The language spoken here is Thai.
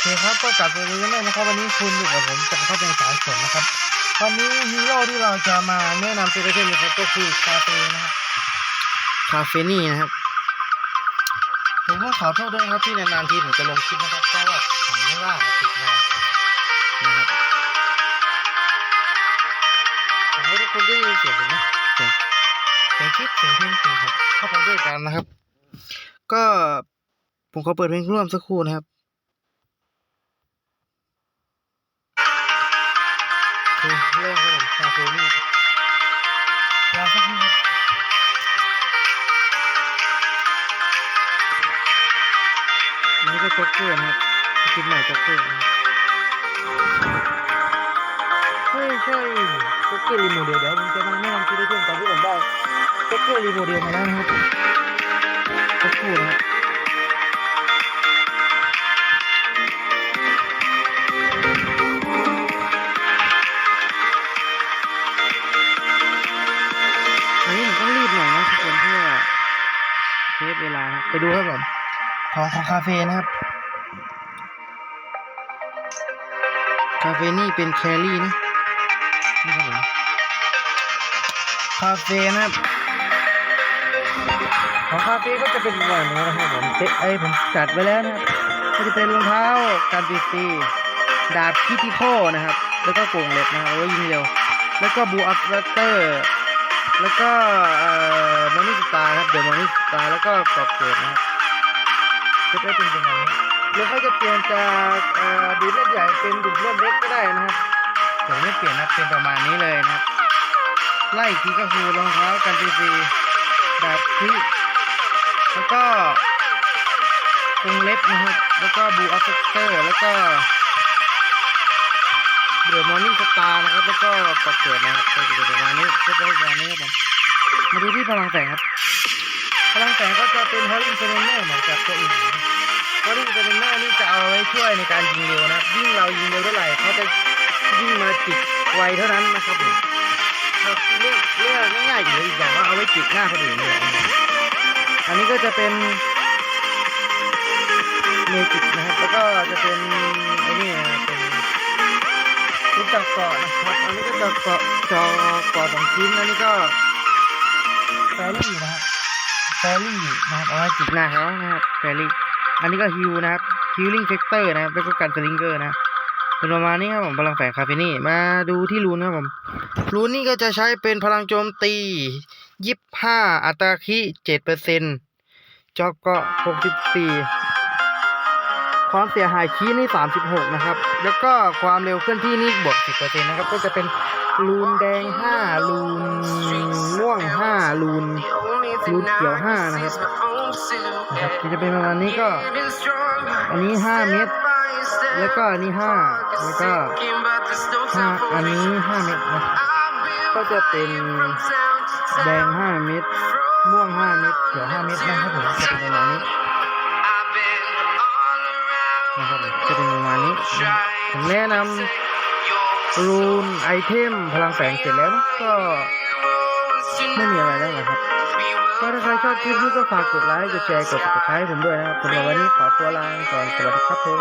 เคครับก็กลับมาเรื่อยๆนะครับ วันนี้คุณอยู่กับผมจักรพัฒน์ในสายฝนนะครับ วันนี้ฮีโร่ที่เราจะมาแนะนำตัวเช่นนะครับก็คือคาเฟ่นะครับคาเฟนี่นะครับผมก็ขอโทษด้วยนะครับที่นานๆทีผมจะลงคลิปนะครับเพราะว่าผมไม่ว่างติดงานนะครับผมว่าทุกคนได้ยินเสียงผมไหมเสียงเสียงคลิปเสียงเพลงเสียงผมเข้าไปด้วยกันนะครับ ก็ผมขอเปิดเพลงร่วมสักครู่นะครับ โอเคเริ่มครับผมคาเฟ่นี่รอสักครู่ครับอันนี้ก็จ็อกเกอร์นะครับชุดใหม่จ็อกเกอร์นะใช่ใช่จ็อกเกอร์รีโมเดลเดี๋ยวผมจะมาแนะนำชุดให้เพื่อนตอนที่ผมได้จ็อกเกอร์รีโมเดลมาแล้วนะครับสักครู่นะครับ เซฟเวลานะครับไปดูครับผมของของคาเฟ่นะครับ คาเฟ่นี่เป็นแครี่นะนี่ครับผมคาเฟ่นะครับของคาเฟ่ก็จะเป็นแบบนี้นะครับผมเตะไอยผมจัดไว้แล้วนะครับก็จะเป็นรองเท้าการตีตีดาบคิติโคนะครับ แล้วก็โก่งเหล็กนะครับเอาไว้ยิงเร็ว แล้วก็บูอัพเตอร์ แล้วก็เอ่อมอนิสตาครับเดี๋ยวมอนิสตาแล้วก็กรอบเกตนะครับจะได้เป็นยังไงหรือเขาจะเปลี่ยนจากเอ่อดูดเลือดใหญ่เป็นดูดเลือดเล็กก็ได้นะครับแต่ไม่เปลี่ยนนะเป็นประมาณนี้เลยนะครับไล่ทีก็คือรองเท้ากันตีซีดาบที่แล้วก็กรงเล็บนะครับแล้วก็บูอัพเตอร์แล้วก็ เดี๋ยวมอร์นิ่งสตาร์นะครับ แล้วก็กรอบเกตนะครับก็จะเป็นประมาณนี้เซ็ตไว้ประมาณนี้ครับผมมาดูที่พลังแสงครับพลังแสงก็จะเป็นฮอลลิงเซนเนอร์เหมือนกับตัวอื่นฮอลลิงเซนเนอร์นี่จะเอาไว้ช่วยในการยิงเร็วนะครับยิ่งเรายิงเร็วเท่าไหร่เขาจะยิ่งมาจิกไวเท่านั้นนะครับผมเรื่องเรื่องง่ายๆอยู่เลยอีกอย่างว่าเอาไว้จิกหน้าคนอื่นเลยอันนี้ก็จะเป็นเมจิกนะครับแล้วก็จะเป็น ชุดเกาะนะครับ อันนี้ก็จาะเกาะเจาะเกาะสองชิ้นอันนี้ก็แฟรี่นะครับแฟรี่นะครับเอาไว้จิกหน้าเขานะครับแฟรี่ อันนี้ก็ฮิวนะครับฮิลลิ่งเฟกเตอร์นะครับแล้วก็การสลิงเกอร์นะครับเป็นประมาณนี้ครับผมพลังแฝงคาเฟนี่มาดูที่รูนครับผมรูนนี่ก็จะใช้เป็นพลังโจมตียี่ห้าอัตราคีเจ็ดเปอร์เซ็นต์จอกก็หกสิบสี่ ความเสียหายคีนี่สามสิบหกนะครับ แล้วก็ความเร็วเคลื่อนที่นี่บวกสิบเปอร์เซ็นต์นะครับ ก็จะเป็นรูนแดงห้ารูนม่วงห้ารูนรูนเขียวห้านะครับนะครับจะเป็นประมาณนี้ก็ อันนี้ห้าเม็ดแล้วก็อันนี้ห้าแล้วก็ห้าอันนี้ห้าเม็ดนะก็จะเป็นแดงห้าเม็ดม่วงห้าเม็ดเขียวห้าเม็ดนะครับผมจะเป็นประมาณนี้ นะครับผมจะเป็นประมาณนี้นะครับผมแนะนำรูนไอเทมพลังแสงเสร็จแล้วนะก็ไม่มีอะไรแล้วนะครับก็ถ้าใครชอบคลิปนี้ก็ฝากกดไลค์กดแชร์กดติดตามให้ผมด้วยนะครับสำหรับวันนี้ขอตัวลาไปก่อนสวัสดีครับผม